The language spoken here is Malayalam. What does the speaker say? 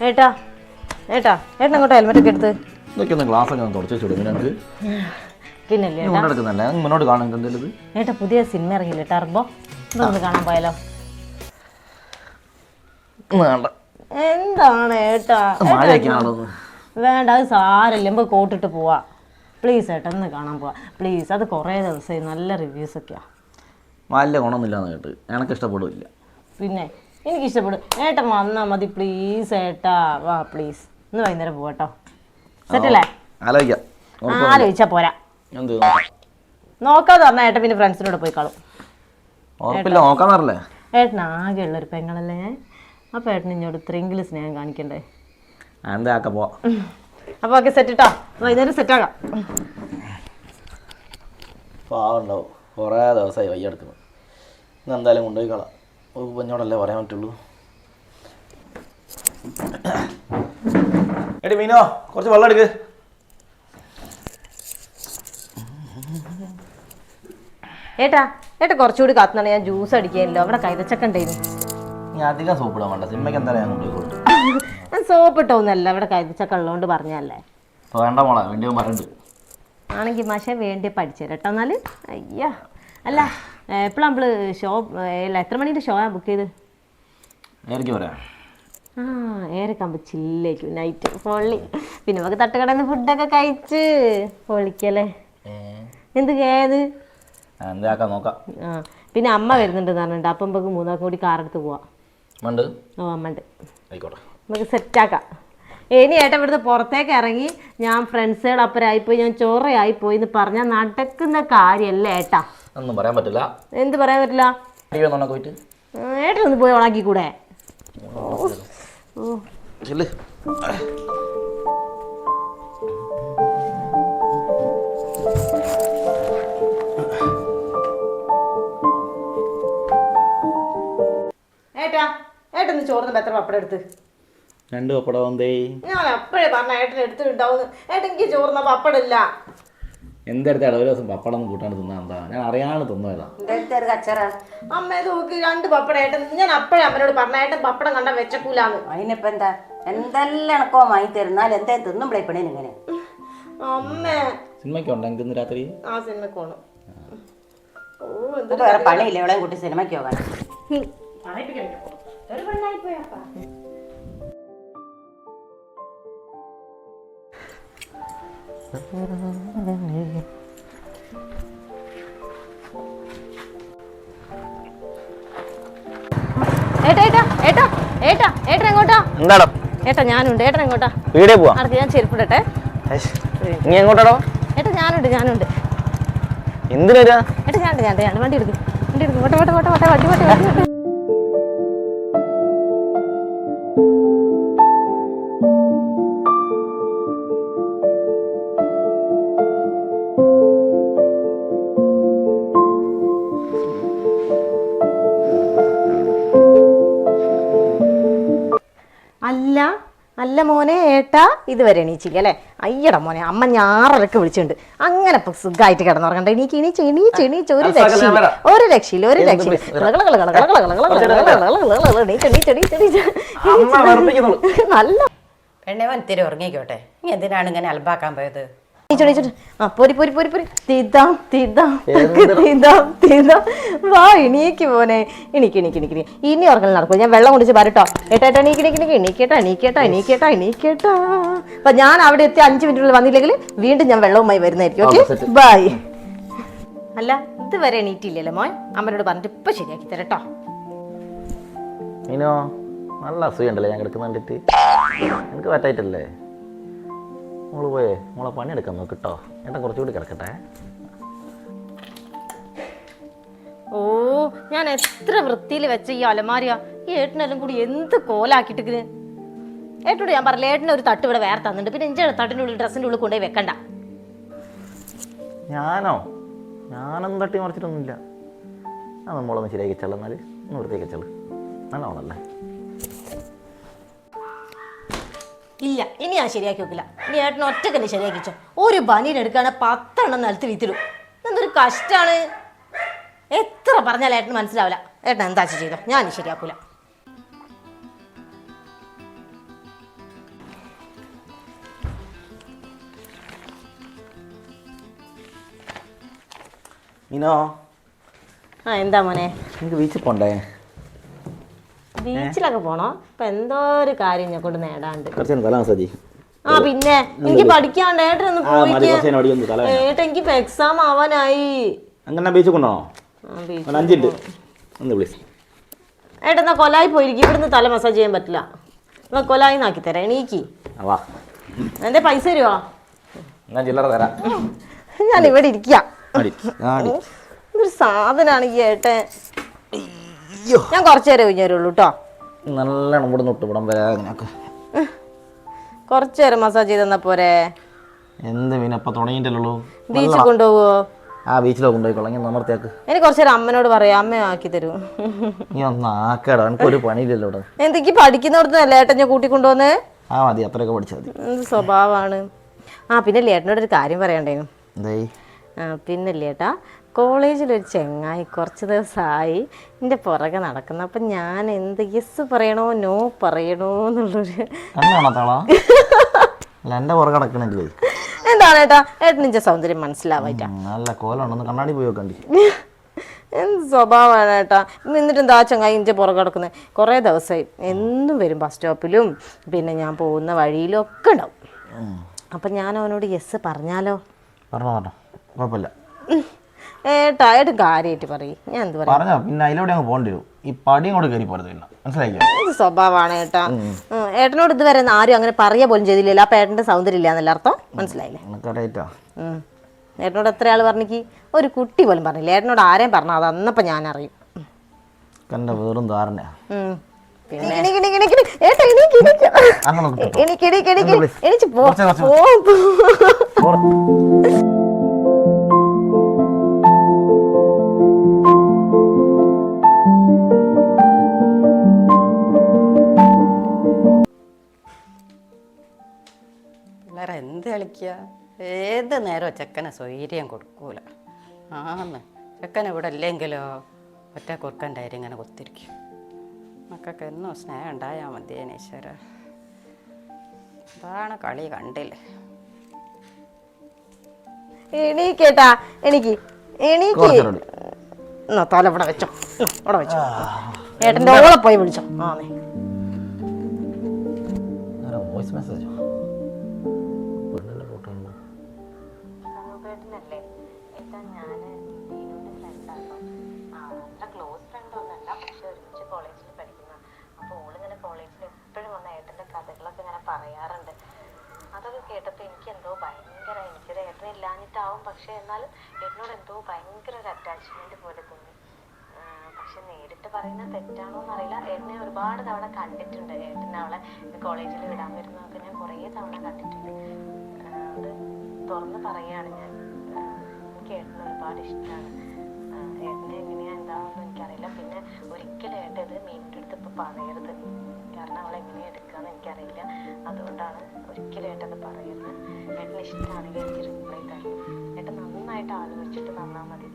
ഏട്ടാ ഏട്ടാ ഏട്ടൻ അങ്ങോട്ട് ഹെൽമെറ്റ് ഒക്കെ എടുത്ത്? ഇതൊക്കെ ഒന്ന് ഗ്ലാസ് ഒക്കെ ഒന്ന് തുടച്ചു വെച്ചു നിനക്ക് പിന്നല്ലേ ഏട്ടാ? കൊണ്ടെടുക്കുന്നല്ലേ മുന്നോട്ട് കാണാൻ എന്തെങ്കിലും ഏട്ടാ പുതിയ സിനിമ ഇറങ്ങിയില്ലേ ടർബോ ഇതൊന്ന് കാണാൻ പോയാലോ? വേണ്ട. എന്താണ് ഏട്ടാ? മഴയൊക്കെയാണോ വേണ്ട അത് സാരല്ല നമുക്ക് കോട്ടിട്ട് പോവാ. പ്ലീസ് ഏട്ടാ ഒന്ന് കാണാൻ പോവാ. പ്ലീസ് അത് കുറേ ദിവസമായി നല്ല റിവ്യൂസ് ഒക്കെയാ. വലിയ ഗുണമൊന്നുമില്ല എന്ന് കേട്ട്. എനിക്ക് ഇഷ്ടപ്പെടില്ല പിന്നെ? എനിക്ക് ഇഷ്ടപ്പെടും ഏട്ടൻ വന്നാ മതി പ്ലീസ് ഏട്ടാ. വാ പ്ലീസ് ഇന്ന് വൈകുന്നേരം പോവാട്ടോ സെറ്റല്ലേ ആലോചിക്കാം. ആലോചിച്ചാ പോരാ. എന്ത്. നോക്കാതെ പറഞ്ഞാൽ ഏട്ടൻ പിന്നെ ഫ്രണ്ട്സിനോട് പോയി കളും ഉറപ്പില്ല നോക്കാന്നറില്ലേ ഏട്ടൻ ആകെയുള്ളൊരു പെങ്ങളല്ലേ? അപ്പൊ ഏട്ടൻ ഇങ്ങോട്ട് ഇത്രയെങ്കിലും സ്നേഹം കാണിക്കണ്ടേ? എന്താ അപ്പൊ പോവാ. അപ്പോൾ ഓക്കെ സെറ്റ് ഇട്ടോ വൈകുന്നേരം സെറ്റ് ആകാം. പാവുണ്ടാവും കുറേ ദിവസമായി വയ്യ ഇന്ന് എന്തായാലും കൊണ്ടുപോയി കളാം. ഒരു കുഞ്ഞോടല്ലേ പറയാൻ പറ്റുള്ളൂ? എടി മീനോ കുറച്ച് വെള്ളം എടുക്ക്. ഏട്ടാ ഏട്ടാ കുറച്ചുകൂടി കാത്തുന്ന ഞാൻ ജ്യൂസ് അടിക്കാനല്ലോ അവിടെ കൈതച്ചൊക്കെ ഉണ്ടായിരുന്നു നീ അധികം സോപ്പിടാൻ വേണ്ട. സിനിമയ്ക്ക് എന്തായാലും ഞാൻ കൊണ്ടുപോയി കൊടുത്തു ഞാൻ സോപ്പ് ഇട്ടോന്നല്ല അവിടെ കൈതച്ചക്ക ഉള്ളതുകൊണ്ട് പറഞ്ഞല്ലേ വേണ്ട മോളെ വേണ്ടി പറഞ്ഞിട്ടുണ്ട് ആണെങ്കിൽ മാഷെ വേണ്ടി പഠിച്ചു കേട്ടോ. എന്നാൽ അയ്യാ. അല്ല എപ്പോഴും നമ്മൾ ഷോ അല്ല എത്ര മണിന്റെ ഷോ ആണ് ബുക്ക് ചെയ്ത്? പറയാം ആ ഏറെക്കാകുമ്പോൾ ചില്ലേക്കും നൈറ്റ് പൊള്ളി. പിന്നെ നമുക്ക് തട്ടുകടയിൽ നിന്ന് ഫുഡൊക്കെ കഴിച്ച് പൊളിക്കല്ലേ? എന്ത് ഏത് എന്താ നോക്കാം. ആ പിന്നെ അമ്മ വരുന്നുണ്ട് പറഞ്ഞിട്ട് അപ്പം നമുക്ക് മൂന്നാൾക്കും കൂടി കാറെടുത്ത് പോവാം. ഓ അമ്മ ഉണ്ട് ആയിക്കോട്ടെ. നമുക്ക് സെറ്റാക്കാം ഇനി ഏട്ടൻ ഇവിടുന്ന് പുറത്തേക്ക് ഇറങ്ങി ഞാൻ ഫ്രണ്ട്സുകളപ്പുറമായിപ്പോയി ഞാൻ ചോറയായിപ്പോയി എന്ന് പറഞ്ഞാൽ നടക്കുന്ന കാര്യമല്ലേ ഏട്ടാ? ഒന്നും പറയാൻ പറ്റില്ല. എന്ത് പറയാൻ പറ്റില്ല? ഒന്നും പോയിട്ട്? ഏട്ടൻ ഒന്ന് പോയി ഉണക്കിക്കൂടെ ഓ ചെല്ല്. ഏട്ടാ ഏട്ടൻ ചോറിന് എത്ര പപ്പടം എടുത്ത്? രണ്ട് പപ്പടം എന്തേ? ഞാൻ അപ്പഴേ പറഞ്ഞ ഏട്ടൻ എടുത്തിട്ടുണ്ടാവുന്നു ഏട്ടൻ എനിക്ക് ചോറിന് പപ്പടം ഇല്ല. എന്തെടുത്താണ് ഒരു ദിവസം പപ്പടം ഒന്നും കൂട്ടാണ്ട് തിന്നാ എന്താ? ഞാൻ അറിയാണ്ട് തിന്നതാ. എന്റെ ഒരു കച്ചറ? അമ്മ ഇത് നോക്ക് രണ്ട് പപ്പടം ഏട്ടൻ ഞാൻ അപ്പോഴേ അമ്മനോട് പറഞ്ഞേട്ടൻ പപ്പടം കണ്ട വെച്ചക്കൂലാന്ന്. അതിനിപ്പോ എന്താ? എന്തെല്ലാം ഇണക്കോ വാങ്ങി തരുന്നാൽ എന്തേ തിന്നുമ്പളേ പണി ഇങ്ങനെ? അമ്മേ. സിനിമയ്ക്ക് ഉണ്ടെങ്കിൽ ഇന്ന് രാത്രി? ആ സിനിമ പോണം. ഓ എന്ത് വേറെ പണിയില്ല എവിടെയും കുട്ടി സിനിമയ്ക്ക് പോകാൻ. ഏട്ടാ ഒരു പെണ്ണായി ഏട്ടാ എന്താടോ? ഏട്ടാ ഞാനുണ്ട് ഏട്ടൻ എങ്ങോട്ടാ? വീടേ പോവാ? ഞാൻ ചെരുപ്പിടട്ടെ. നീ എങ്ങോട്ടാടോ? ഏട്ടാ ഞാനുണ്ട് ഞാനുണ്ട്. എന്തിനാ ഏട്ടാ ഞാനുണ്ട് ഞാൻ വണ്ടി എടുക്കും വണ്ടി എടുക്കും. വട്ടെ വട്ടെ വട്ടെ വട്ടെ വണ്ടി വട്ടെ വണ്ടി. അല്ല മോനെ ഏട്ടാ ഇതുവരെ എണീച്ചില്ല അല്ലേ? അയ്യട മോനെ അമ്മ ഞാറൊക്കെ വിളിച്ചിട്ടുണ്ട്. അങ്ങനെ ഇപ്പൊ സുഖമായിട്ട് കിടന്നുറങ്ങണ്ട? എനിക്ക് എണീച്ച് എണീച്ച് എണീച്ച് ഒരു രക്ഷയില്ല. ഒരു രക്ഷയില്ല ഒരു രക്ഷയില്ല. നല്ല പെണ്ണെ വൻ തിരി ഉറങ്ങിക്കോട്ടെ. ഇനി എന്തിനാണ് ഇങ്ങനെ അൽബാക്കാൻ പോയത്? പോരി പോരി പോരി പോരി തിതാം തിതാം തിതാം തിതാം വാ ഇണീക്ക് പോനെ ഇണിക്ക് ഇണിക്ക് ഇണിക്ക്. ഇനി ഉറങ്ങൽ നടക്കും ഞാൻ വെള്ളം കുടിച്ച് വരട്ടോ ഏട്ടാ എണീക്ക് എണീക്ക് എണീക്ക് എണീക്കേട്ടാ എണീക്കേട്ടാ എണീക്കേട്ടാ അപ്പൊ ഞാൻ അവിടെ എത്തി അഞ്ച് മിനിറ്റിനുള്ളിൽ വന്നില്ലെങ്കിൽ വീണ്ടും ഞാൻ വെള്ളവുമായി വരുന്നതായിരിക്കും ഓക്കെ ബൈ അല്ല ഇതുവരെ എണീറ്റില്ലല്ലോ മോൻ അമ്മനോട് പറഞ്ഞിട്ട് ഇപ്പൊ ശരിയാക്കി തരട്ടോ നല്ല അസൂയുണ്ടല്ലേ ഞാൻ കിടക്കുന്ന കണ്ടിട്ട് എനിക്ക് പറ്റായിട്ടല്ലേ മോൾ പോയേ. മോളെ പണിയെടുക്കാൻ നോക്കിട്ടോ ഏട്ടാ കുറച്ചുകൂടി കിടക്കട്ടെ. ഓ ഞാൻ എത്ര വൃത്തിയിൽ വെച്ച ഈ അലമാരിയ ഈ ഏട്ടനെല്ലാം കൂടി എന്ത് കോലാക്കിട്ടിരിക്കുന്നു ഏട്ടനോട് ഞാൻ പറഞ്ഞില്ല ഏട്ടനെ ഒരു തട്ട് ഇവിടെ വേറെ തന്നിട്ടുണ്ട്. പിന്നെ എന്റെ തട്ടിന്റെ ഉള്ളിൽ ഡ്രസ്സിന്റെ ഉള്ളിൽ കൊണ്ടുപോയി വെക്കണ്ട. ഞാനോ? ഞാനൊന്നും തട്ടി മറിച്ചിട്ടൊന്നുമില്ല. ആ നമ്മളൊന്ന് ശരിയാക്കി ചെല്ലാം ഒന്ന് വൃത്തിയാക്കി ചെല്ലു നല്ലോണല്ലേ? ഇല്ല ഇനി ഞാൻ ശരിയാക്കി വെക്കില്ല. ഇനി ഏട്ടൻ ഒറ്റക്കല്ലേ ശരിയാക്കിച്ചോ? ഒരു ബനീൻ എടുക്കുകയാണെങ്കിൽ പത്തെണ്ണം നിലത്ത് വീത്തിടും. എന്തൊരു കഷ്ടമാണ് എത്ര പറഞ്ഞാലും ഏട്ടന് മനസ്സിലാവില്ല. ഏട്ടൻ എന്താ ചെയ്തോ ഞാൻ ശരിയാക്കൂല. ആ എന്താ മോനെ? എനിക്ക് വീട്ടിൽ പോണ്ടേ? ബീച്ചിലൊക്കെ പോണോ? ഇപ്പൊ എന്തോ ഒരു കാര്യം ഞാൻ കൊണ്ട് നേടാണ്ട്. തല മസാജി ആ പിന്നെ എനിക്ക് പഠിക്കാണ്ട് ഏട്ടനൊന്ന് ആ മതി പോയിക്കേ കുറച്ച് നേരം അടിയൊന്ന് തല വേദന. ഏട്ടാ എനിക്ക് ഇപ്പൊ എക്സാം ആവാനായി അങ്ങനെ ബീച്ച്. ഒരു അഞ്ചിട്ട് ഒന്ന് പ്ലീസ് കൊലായി പോയിരിക്കും. ഇവിടുന്ന് തല മസാജ് ചെയ്യാൻ പറ്റില്ല. എന്നാ കൊലായി നാക്കി തരാം. എണീക്ക്. വാ. എന്റെ പൈസ തരുവോ? ഞാൻ ചില്ലറ തരാം. ഞാൻ ഇവിടെ ഇരിക്കാം ഇതൊരു സാധനമാണ് ഈ ഏട്ടൻ. ഞാൻ കുറച്ചു നേരം കഴിഞ്ഞുള്ളൂ കേട്ടോ നല്ലോണം ഇവിടെ നിന്ന് ഇവിടം വരെ അങ്ങനെയൊക്കെ കുറച്ചു നേരം മസാജ് ചെയ്ത് തന്നാ പോരെ. എന്ത് മീൻ അപ്പൊ തുടങ്ങിയിട്ടല്ലോ ബീച്ചിൽ കൊണ്ടുപോവോ? ആ ബീച്ചിലോ കൊണ്ടുപോയിക്കോളാം ഇങ്ങനെ നമർത്തിയാക്ക് എനിക്ക് കുറച്ചു നേരം അമ്മനോട് പറയാം. അമ്മ ആക്കി തരൂ. നീ ഒന്ന് ആക്കടാ. എനിക്കൊരു പണിയില്ലല്ലോ ഇവിടെ. എന്തൊക്കെ പഠിക്കുന്നിടത്തുനിന്നല്ലേ ഏട്ടൻ ഞാൻ കൂട്ടിക്കൊണ്ടുവന്ന് ആ മതി. അത്രയൊക്കെ പഠിച്ചാൽ മതി. എന്ത് സ്വഭാവമാണ്. ആ പിന്നെ ലേട്ടനോട് ഒരു കാര്യം പറയണ്ടേനു. എന്തായി? ആ പിന്നെ ഏട്ടാ കോളേജിലൊരു ചെങ്ങായി കുറച്ച് ദിവസമായി എന്റെ പുറകെ നടക്കുന്നു. അപ്പം ഞാൻ എന്ത് യെസ് പറയണോ നോ പറയണോ എന്നുള്ളൊരു എന്റെ എന്റെ പുറകെ കിടക്കണമെങ്കിലേ എന്താണ് ഏട്ടാ? ഏട്ടനിന്റെ സൗന്ദര്യം മനസ്സിലാവായിട്ടാ. നല്ല കോലമുണ്ടെന്ന് കണ്ണാടി പോയി നോക്കണ്ടി. എന്ത് സ്വഭാവമാണ് ഏട്ടാ? എന്നിട്ട് എന്താ ചങ്ങായി ഇഞ്ചെ പുറകെ കിടക്കുന്നത് കുറേ ദിവസമായി എന്നും വരും ബസ് സ്റ്റോപ്പിലും പിന്നെ ഞാൻ പോകുന്ന വഴിയിലും ഒക്കെ ഉണ്ടാവും. അപ്പം ഞാൻ അവനോട് യെസ് പറഞ്ഞാലോ? പറഞ്ഞോ പറഞ്ഞോ. കുഴപ്പമില്ല. ഏട്ടാ ഏട്ടൻ കാര്യമായിട്ട് പറയും ഞാൻ എന്ത് പറയും പറഞ്ഞോ പിന്നെ അതിലൂടെ അങ്ങ് പോകേണ്ടി വരും ഈ പടിയും കൂടെ കയറി പോരുത് പിന്നെ എന്ത് സ്വഭാവമാണ് ഏട്ടാ ഉം. ഏട്ടനോട് ഇതുവരെ ആരും അങ്ങനെ പറയുക പോലും ചെയ്തില്ലല്ലോ അപ്പം ഏട്ടന്റെ സൗന്ദര്യം ഇല്ല എന്നല്ല അർത്ഥം മനസ്സിലായില്ലേ എനിക്കറിയായിട്ടാ ഉം. ഏട്ടനോട് എത്ര ആൾ പറഞ്ഞിക്ക് ഒരു കുട്ടി പോലും പറഞ്ഞില്ല ഏട്ടനോട് ആരെയും പറഞ്ഞാൽ അത് അന്നപ്പം ഞാൻ അറിയും കണ്ട വേറും ധാരണ ഉം. പിന്നെ എണീക്ക്, എണീക്ക്, എണീക്ക്, എണീക്ക്. ഏട്ടാ, എണീക്ക്, എണീക്ക്. അങ്ങനെ ഒന്ന് കിട്ടോ എണീക്ക്, എണീക്ക്, എണീക്ക്. ഒന്ന് please. എണീച്ച് പോ. കുറച്ച്, കുറച്ച്. പോ, പോ. എന്ത് കളിക്കുക ഏത് നേരോ ചെക്കനെ സ്വൈര്യം കൊടുക്കൂല. ആന്ന്. ചെക്കൻ ഇവിടെ ഇല്ലെങ്കിലോ ഒറ്റ കുറുക്കന്റെ അരി ഇങ്ങനെ കുത്തിരിക്കും. മക്കൾക്ക് എന്നും സ്നേഹം ഉണ്ടായാൽ മതി ഈശ്വര. അതാണ് കളി കണ്ടില്ലേ? എണീക്കേട്ടാ എനിക്ക് എണീക്ക്. എന്നാ തല ഇവിടെ വെച്ചോ. ഇവിടെ വെച്ചോ. ഏട്ടന്റെ ഓളെ പോയി വിളിച്ചോ. ആ വോയിസ് മെസ്സേജോ ഞാൻ ദീനുവിന്റെ ഫ്രണ്ടാട്ടോ അത്ര ക്ലോസ് ഫ്രണ്ട് ഒന്നല്ല പക്ഷെ ഒരുമിച്ച് കോളേജിൽ പഠിക്കുന്ന. അപ്പോൾ ഓളിങ്ങനെ കോളേജിൽ എപ്പോഴും വന്ന ഏട്ടന്റെ കഥകളൊക്കെ ഇങ്ങനെ പറയാറുണ്ട്. അതൊക്കെ കേട്ടപ്പോൾ എനിക്ക് എന്തോ ഭയങ്കര എനിക്കൊരു ഏട്ടൻ ഇല്ലാഞ്ഞിട്ടാവും പക്ഷെ എന്നാൽ ഏട്ടനോട് എന്തോ ഭയങ്കര ഒരു അറ്റാച്ച്മെന്റ് പോലെ തോന്നി. പക്ഷെ നേരിട്ട് പറയുന്നത് തെറ്റാണോ എന്നറിയില്ല. എന്നെ ഒരുപാട് തവണ കണ്ടിട്ടുണ്ട്. ഏട്ടൻ അവളെ കോളേജിൽ വിടാൻ വരുന്നതൊക്കെ ഞാൻ കുറേ തവണ കണ്ടിട്ടുണ്ട്. അത് തുറന്ന് പറയാണ് ഞാൻ. എനിക്ക് ഏട്ടനെ ഒരുപാട് ഇഷ്ടമാണ് ഏട്ടനെ എങ്ങനെയാ എന്താണെന്ന് എനിക്കറിയില്ല. പിന്നെ ഒരിക്കലും ഏട്ടൻ ഇത് മീനിന്റെ അടുത്ത് ഇപ്പം പറയരുത്. കാരണം അവളെ എങ്ങനെയാ എടുക്കാന്ന് എനിക്കറിയില്ല. അതുകൊണ്ടാണ് ഒരിക്കലും ഏട്ടത് പറയരുത്. ഏട്ടന് ഇഷ്ടമാണെങ്കിൽ എനിക്ക് റിപ്ലൈ തരണം. ഏട്ടൻ നന്നായിട്ട് ആലോചിച്ചിട്ട് തന്നാൽ മതി.